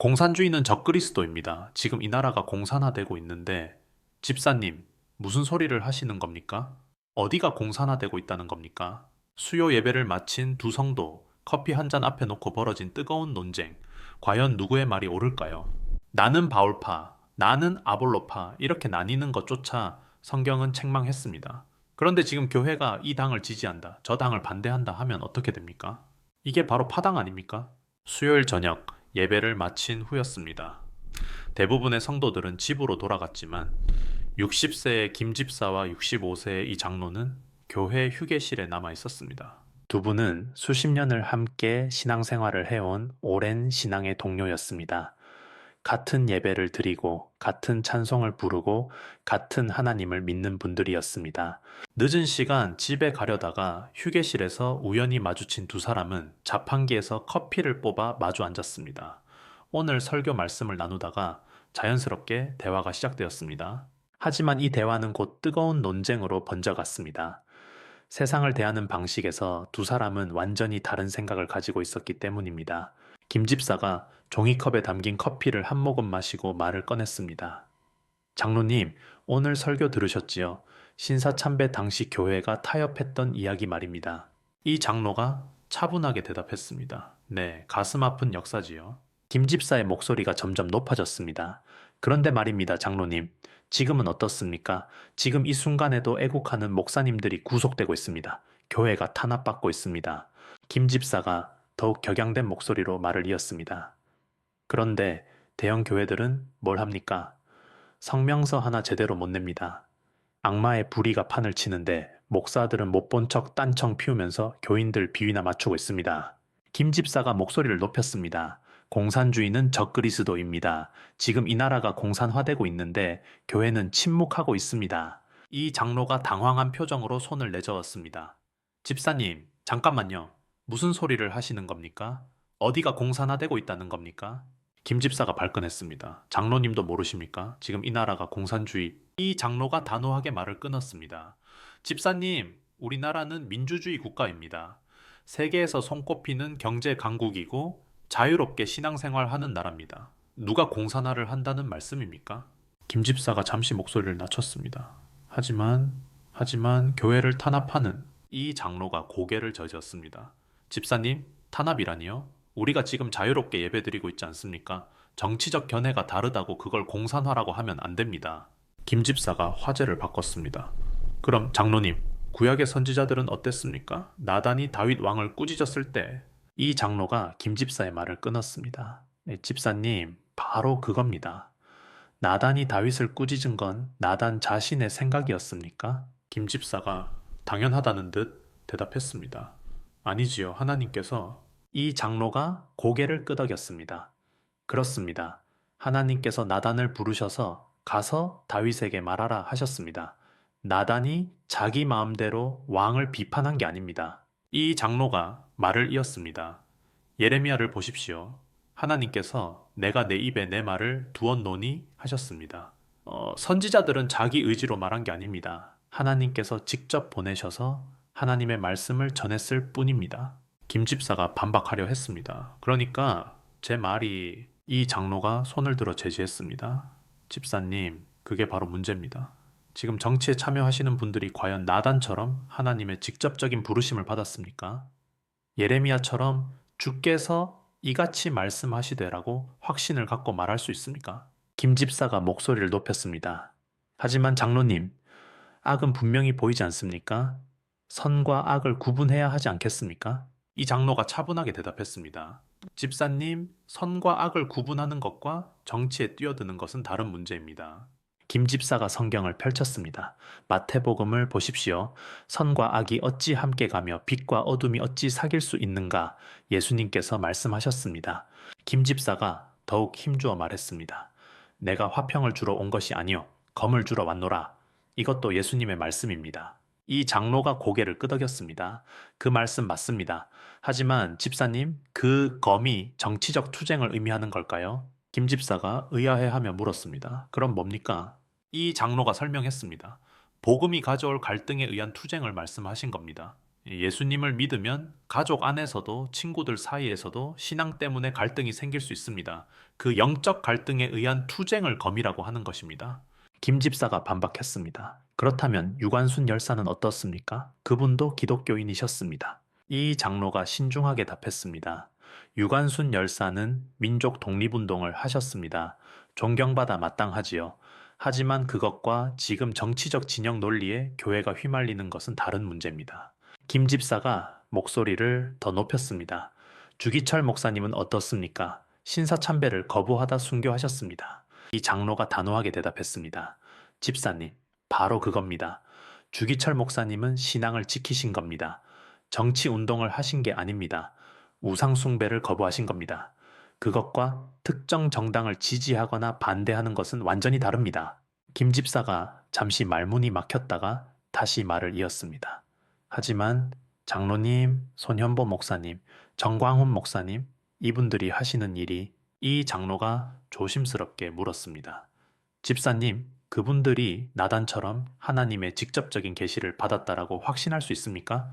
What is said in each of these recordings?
공산주의는 적그리스도입니다. 지금 이 나라가 공산화되고 있는데 집사님 무슨 소리를 하시는 겁니까? 어디가 공산화되고 있다는 겁니까? 수요 예배를 마친 두 성도 커피 한 잔 앞에 놓고 벌어진 뜨거운 논쟁. 과연 누구의 말이 옳을까요? 나는 바울파, 나는 아볼로파 이렇게 나뉘는 것조차 성경은 책망했습니다. 그런데 지금 교회가 이 당을 지지한다, 저 당을 반대한다 하면 어떻게 됩니까? 이게 바로 파당 아닙니까? 수요일 저녁 예배를 마친 후였습니다. 대부분의 성도들은 집으로 돌아갔지만 60세의 김 집사와 65세의 이 장로는 교회 휴게실에 남아 있었습니다. 두 분은 수십 년을 함께 신앙생활을 해온 오랜 신앙의 동료였습니다. 같은 예배를 드리고 같은 찬송을 부르고 같은 하나님을 믿는 분들이었습니다. 늦은 시간 집에 가려다가 휴게실에서 우연히 마주친 두 사람은 자판기에서 커피를 뽑아 마주 앉았습니다. 오늘 설교 말씀을 나누다가 자연스럽게 대화가 시작되었습니다. 하지만 이 대화는 곧 뜨거운 논쟁으로 번져갔습니다. 세상을 대하는 방식에서 두 사람은 완전히 다른 생각을 가지고 있었기 때문입니다. 김 집사가 종이컵에 담긴 커피를 한 모금 마시고 말을 꺼냈습니다. 장로님, 오늘 설교 들으셨지요? 신사 참배 당시 교회가 타협했던 이야기 말입니다. 이 장로가 차분하게 대답했습니다. 네, 가슴 아픈 역사지요. 김 집사의 목소리가 점점 높아졌습니다. 그런데 말입니다, 장로님. 지금은 어떻습니까? 지금 이 순간에도 애국하는 목사님들이 구속되고 있습니다. 교회가 탄압받고 있습니다. 김 집사가 더욱 격양된 목소리로 말을 이었습니다. 그런데 대형 교회들은 뭘 합니까? 성명서 하나 제대로 못 냅니다. 악마의 불의가 판을 치는데 목사들은 못 본 척 딴청 피우면서 교인들 비위나 맞추고 있습니다. 김 집사가 목소리를 높였습니다. 공산주의는 적그리스도입니다. 지금 이 나라가 공산화되고 있는데 교회는 침묵하고 있습니다. 이 장로가 당황한 표정으로 손을 내저었습니다. 집사님, 잠깐만요. 무슨 소리를 하시는 겁니까? 어디가 공산화되고 있다는 겁니까? 김 집사가 발끈했습니다. 장로님도 모르십니까? 지금 이 나라가 공산주의. 이 장로가 단호하게 말을 끊었습니다. 집사님, 우리나라는 민주주의 국가입니다. 세계에서 손꼽히는 경제 강국이고 자유롭게 신앙생활하는 나라입니다. 누가 공산화를 한다는 말씀입니까? 김 집사가 잠시 목소리를 낮췄습니다. 하지만 하지만 교회를 탄압하는 이 장로가 고개를 저지었습니다. 집사님, 탄압이라니요? 우리가 지금 자유롭게 예배드리고 있지 않습니까? 정치적 견해가 다르다고 그걸 공산화라고 하면 안 됩니다. 김 집사가 화제를 바꿨습니다. 그럼 장로님, 구약의 선지자들은 어땠습니까? 나단이 다윗 왕을 꾸짖었을 때 이 장로가 김 집사의 말을 끊었습니다. 네, 집사님, 바로 그겁니다. 나단이 다윗을 꾸짖은 건 나단 자신의 생각이었습니까? 김 집사가 당연하다는 듯 대답했습니다. 아니지요. 하나님께서 이 장로가 고개를 끄덕였습니다. 그렇습니다. 하나님께서 나단을 부르셔서 가서 다윗에게 말하라 하셨습니다. 나단이 자기 마음대로 왕을 비판한 게 아닙니다. 이 장로가 말을 이었습니다. 예레미야를 보십시오. 하나님께서 내가 내 입에 내 말을 두었노니 하셨습니다. 어, 선지자들은 자기 의지로 말한 게 아닙니다. 하나님께서 직접 보내셔서 하나님의 말씀을 전했을 뿐입니다. 김 집사가 반박하려 했습니다. 그러니까 제 말이 이 장로가 손을 들어 제지했습니다. 집사님, 그게 바로 문제입니다. 지금 정치에 참여하시는 분들이 과연 나단처럼 하나님의 직접적인 부르심을 받았습니까? 예레미야처럼 주께서 이같이 말씀하시되라고 확신을 갖고 말할 수 있습니까? 김 집사가 목소리를 높였습니다. 하지만 장로님, 악은 분명히 보이지 않습니까? 선과 악을 구분해야 하지 않겠습니까? 이 장로가 차분하게 대답했습니다. 집사님, 선과 악을 구분하는 것과 정치에 뛰어드는 것은 다른 문제입니다. 김 집사가 성경을 펼쳤습니다. 마태복음을 보십시오. 선과 악이 어찌 함께 가며 빛과 어둠이 어찌 사귈 수 있는가 예수님께서 말씀하셨습니다. 김 집사가 더욱 힘주어 말했습니다. 내가 화평을 주러 온 것이 아니요 검을 주러 왔노라. 이것도 예수님의 말씀입니다. 이 장로가 고개를 끄덕였습니다. 그 말씀 맞습니다. 하지만 집사님, 그 검이 정치적 투쟁을 의미하는 걸까요? 김 집사가 의아해하며 물었습니다. 그럼 뭡니까? 이 장로가 설명했습니다. 복음이 가져올 갈등에 의한 투쟁을 말씀하신 겁니다. 예수님을 믿으면 가족 안에서도 친구들 사이에서도 신앙 때문에 갈등이 생길 수 있습니다. 그 영적 갈등에 의한 투쟁을 검이라고 하는 것입니다. 김 집사가 반박했습니다. 그렇다면 유관순 열사는 어떻습니까? 그분도 기독교인이셨습니다. 이 장로가 신중하게 답했습니다. 유관순 열사는 민족 독립운동을 하셨습니다. 존경받아 마땅하지요. 하지만 그것과 지금 정치적 진영 논리에 교회가 휘말리는 것은 다른 문제입니다. 김 집사가 목소리를 더 높였습니다. 주기철 목사님은 어떻습니까? 신사참배를 거부하다 순교하셨습니다. 이 장로가 단호하게 대답했습니다. 집사님, 바로 그겁니다. 주기철 목사님은 신앙을 지키신 겁니다. 정치 운동을 하신 게 아닙니다. 우상숭배를 거부하신 겁니다. 그것과 특정 정당을 지지하거나 반대하는 것은 완전히 다릅니다. 김 집사가 잠시 말문이 막혔다가 다시 말을 이었습니다. 하지만 장로님, 손현보 목사님, 정광훈 목사님, 이분들이 하시는 일이 이 장로가 조심스럽게 물었습니다. 집사님, 그분들이 나단처럼 하나님의 직접적인 계시를 받았다라고 확신할 수 있습니까?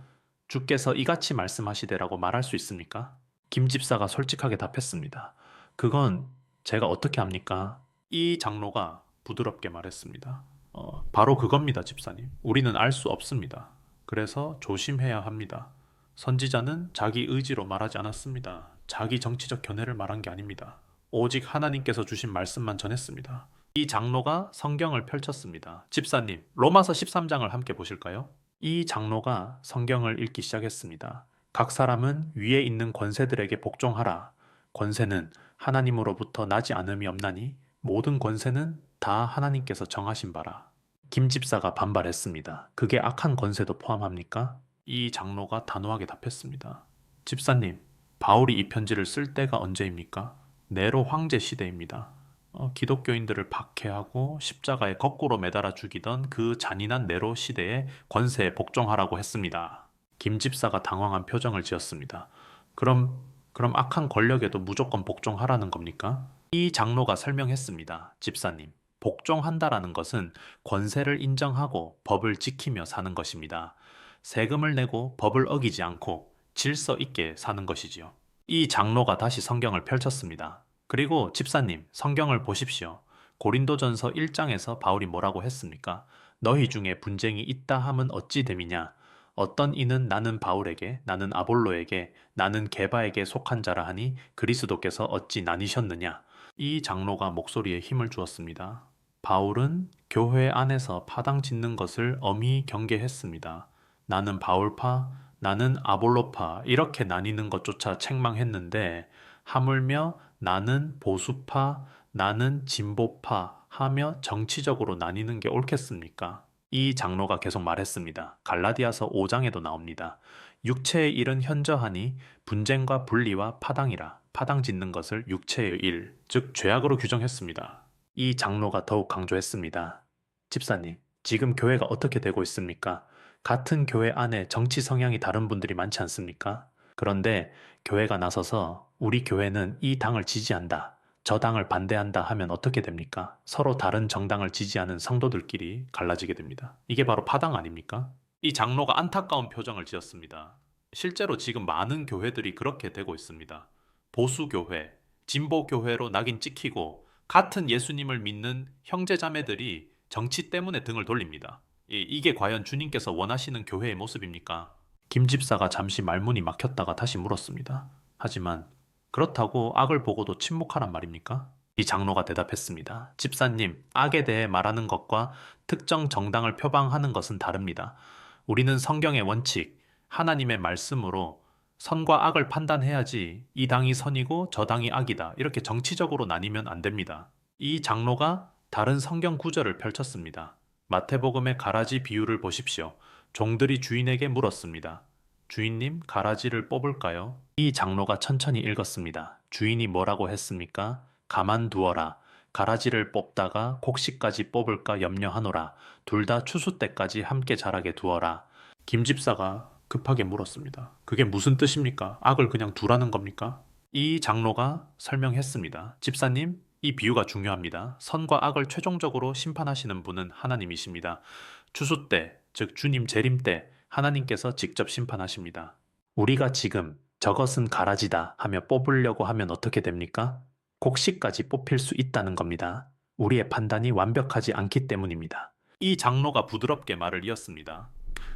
주께서 이같이 말씀하시되라고 말할 수 있습니까? 김 집사가 솔직하게 답했습니다. 그건 제가 어떻게 합니까? 이 장로가 부드럽게 말했습니다. 어, 바로 그겁니다, 집사님. 우리는 알 수 없습니다. 그래서 조심해야 합니다. 선지자는 자기 의지로 말하지 않았습니다. 자기 정치적 견해를 말한 게 아닙니다. 오직 하나님께서 주신 말씀만 전했습니다. 이 장로가 성경을 펼쳤습니다. 집사님, 로마서 13장을 함께 보실까요? 이 장로가 성경을 읽기 시작했습니다. 각 사람은 위에 있는 권세들에게 복종하라. 권세는 하나님으로부터 나지 않음이 없나니 모든 권세는 다 하나님께서 정하신 바라. 김 집사가 반발했습니다. 그게 악한 권세도 포함합니까? 이 장로가 단호하게 답했습니다. 집사님, 바울이 이 편지를 쓸 때가 언제입니까? 네로 황제 시대입니다. 어, 기독교인들을 박해하고 십자가에 거꾸로 매달아 죽이던 그 잔인한 네로 시대에 권세에 복종하라고 했습니다. 김 집사가 당황한 표정을 지었습니다. 그럼 그럼 악한 권력에도 무조건 복종하라는 겁니까? 이 장로가 설명했습니다. 집사님, 복종한다라는 것은 권세를 인정하고 법을 지키며 사는 것입니다. 세금을 내고 법을 어기지 않고 질서 있게 사는 것이지요. 이 장로가 다시 성경을 펼쳤습니다. 그리고 집사님, 성경을 보십시오. 고린도전서 1장에서 바울이 뭐라고 했습니까? 너희 중에 분쟁이 있다 함은 어찌 됨이냐? 어떤 이는 나는 바울에게, 나는 아볼로에게, 나는 게바에게 속한 자라 하니 그리스도께서 어찌 나뉘셨느냐? 이 장로가 목소리에 힘을 주었습니다. 바울은 교회 안에서 파당 짓는 것을 엄히 경계했습니다. 나는 바울파, 나는 아볼로파 이렇게 나뉘는 것조차 책망했는데 하물며 나는 보수파, 나는 진보파 하며 정치적으로 나뉘는 게 옳겠습니까? 이 장로가 계속 말했습니다. 갈라디아서 5장에도 나옵니다. 육체의 일은 현저하니 분쟁과 분리와 파당이라 파당 짓는 것을 육체의 일, 즉 죄악으로 규정했습니다. 이 장로가 더욱 강조했습니다. 집사님, 지금 교회가 어떻게 되고 있습니까? 같은 교회 안에 정치 성향이 다른 분들이 많지 않습니까? 그런데 교회가 나서서 우리 교회는 이 당을 지지한다. 저 당을 반대한다 하면 어떻게 됩니까? 서로 다른 정당을 지지하는 성도들끼리 갈라지게 됩니다. 이게 바로 파당 아닙니까? 이 장로가 안타까운 표정을 지었습니다. 실제로 지금 많은 교회들이 그렇게 되고 있습니다. 보수교회, 진보교회로 낙인 찍히고 같은 예수님을 믿는 형제자매들이 정치 때문에 등을 돌립니다. 이- 이게 과연 주님께서 원하시는 교회의 모습입니까? 김 집사가 잠시 말문이 막혔다가 다시 물었습니다. 하지만 그렇다고 악을 보고도 침묵하란 말입니까? 이 장로가 대답했습니다. 집사님, 악에 대해 말하는 것과 특정 정당을 표방하는 것은 다릅니다. 우리는 성경의 원칙, 하나님의 말씀으로 선과 악을 판단해야지 이 당이 선이고 저 당이 악이다. 이렇게 정치적으로 나뉘면 안 됩니다. 이 장로가 다른 성경 구절을 펼쳤습니다. 마태복음의 가라지 비유를 보십시오. 종들이 주인에게 물었습니다. 주인님, 가라지를 뽑을까요? 이 장로가 천천히 읽었습니다. 주인이 뭐라고 했습니까? 가만두어라. 가라지를 뽑다가 곡식까지 뽑을까 염려하노라. 둘 다 추수 때까지 함께 자라게 두어라. 김 집사가 급하게 물었습니다. 그게 무슨 뜻입니까? 악을 그냥 두라는 겁니까? 이 장로가 설명했습니다. 집사님, 이 비유가 중요합니다. 선과 악을 최종적으로 심판하시는 분은 하나님이십니다. 추수 때, 즉 주님 재림 때 하나님께서 직접 심판하십니다. 우리가 지금 저것은 가라지다 하며 뽑으려고 하면 어떻게 됩니까? 곡식까지 뽑힐 수 있다는 겁니다. 우리의 판단이 완벽하지 않기 때문입니다. 이 장로가 부드럽게 말을 이었습니다.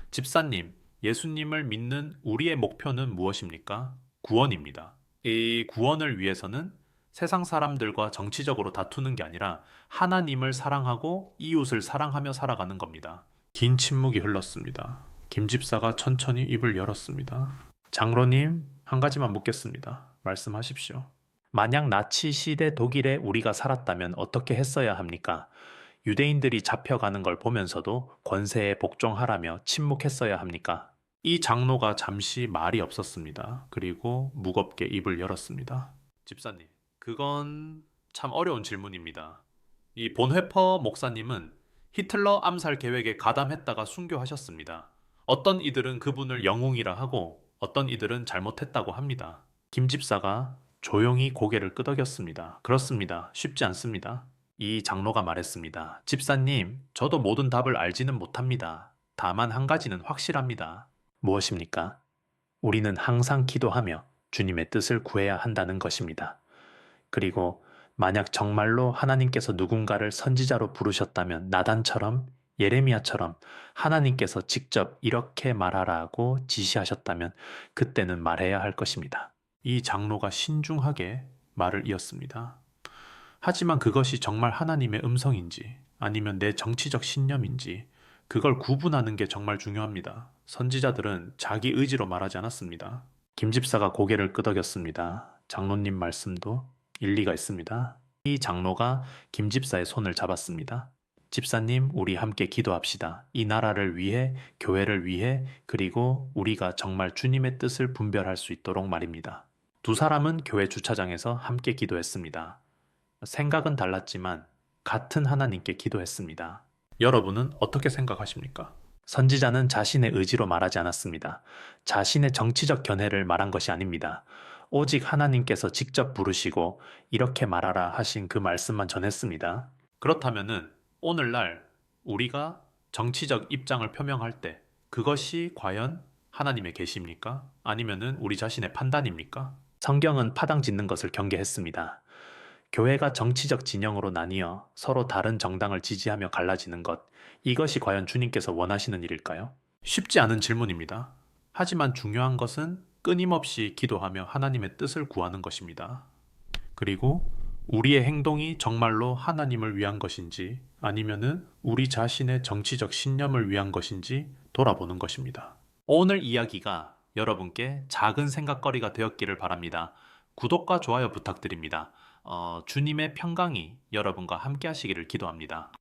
집사님, 예수님을 믿는 우리의 목표는 무엇입니까? 구원입니다. 이 구원을 위해서는 세상 사람들과 정치적으로 다투는 게 아니라 하나님을 사랑하고 이웃을 사랑하며 살아가는 겁니다. 긴 침묵이 흘렀습니다. 김 집사가 천천히 입을 열었습니다. 장로님, 한 가지만 묻겠습니다. 말씀하십시오. 만약 나치 시대 독일에 우리가 살았다면 어떻게 했어야 합니까? 유대인들이 잡혀가는 걸 보면서도 권세에 복종하라며 침묵했어야 합니까? 이 장로가 잠시 말이 없었습니다. 그리고 무겁게 입을 열었습니다. 집사님, 그건 참 어려운 질문입니다. 이 본회퍼 목사님은 히틀러 암살 계획에 가담했다가 순교하셨습니다. 어떤 이들은 그분을 영웅이라 하고 어떤 이들은 잘못했다고 합니다. 김 집사가 조용히 고개를 끄덕였습니다. 그렇습니다. 쉽지 않습니다. 이 장로가 말했습니다. 집사님, 저도 모든 답을 알지는 못합니다. 다만 한 가지는 확실합니다. 무엇입니까? 우리는 항상 기도하며 주님의 뜻을 구해야 한다는 것입니다. 그리고 만약 정말로 하나님께서 누군가를 선지자로 부르셨다면 나단처럼 예레미야처럼 하나님께서 직접 이렇게 말하라고 지시하셨다면 그때는 말해야 할 것입니다. 이 장로가 신중하게 말을 이었습니다. 하지만 그것이 정말 하나님의 음성인지 아니면 내 정치적 신념인지 그걸 구분하는 게 정말 중요합니다. 선지자들은 자기 의지로 말하지 않았습니다. 김 집사가 고개를 끄덕였습니다. 장로님 말씀도 일리가 있습니다. 이 장로가 김 집사의 손을 잡았습니다. 집사님, 우리 함께 기도합시다. 이 나라를 위해, 교회를 위해, 그리고 우리가 정말 주님의 뜻을 분별할 수 있도록 말입니다. 두 사람은 교회 주차장에서 함께 기도했습니다. 생각은 달랐지만 같은 하나님께 기도했습니다. 여러분은 어떻게 생각하십니까? 선지자는 자신의 의지로 말하지 않았습니다. 자신의 정치적 견해를 말한 것이 아닙니다. 오직 하나님께서 직접 부르시고 이렇게 말하라 하신 그 말씀만 전했습니다. 그렇다면은 오늘날 우리가 정치적 입장을 표명할 때 그것이 과연 하나님의 계시입니까? 아니면은 우리 자신의 판단입니까? 성경은 파당 짓는 것을 경계했습니다. 교회가 정치적 진영으로 나뉘어 서로 다른 정당을 지지하며 갈라지는 것, 이것이 과연 주님께서 원하시는 일일까요? 쉽지 않은 질문입니다. 하지만 중요한 것은 끊임없이 기도하며 하나님의 뜻을 구하는 것입니다. 그리고 우리의 행동이 정말로 하나님을 위한 것인지 아니면은 우리 자신의 정치적 신념을 위한 것인지 돌아보는 것입니다. 오늘 이야기가 여러분께 작은 생각거리가 되었기를 바랍니다. 구독과 좋아요 부탁드립니다. 어, 주님의 평강이 여러분과 함께 하시기를 기도합니다.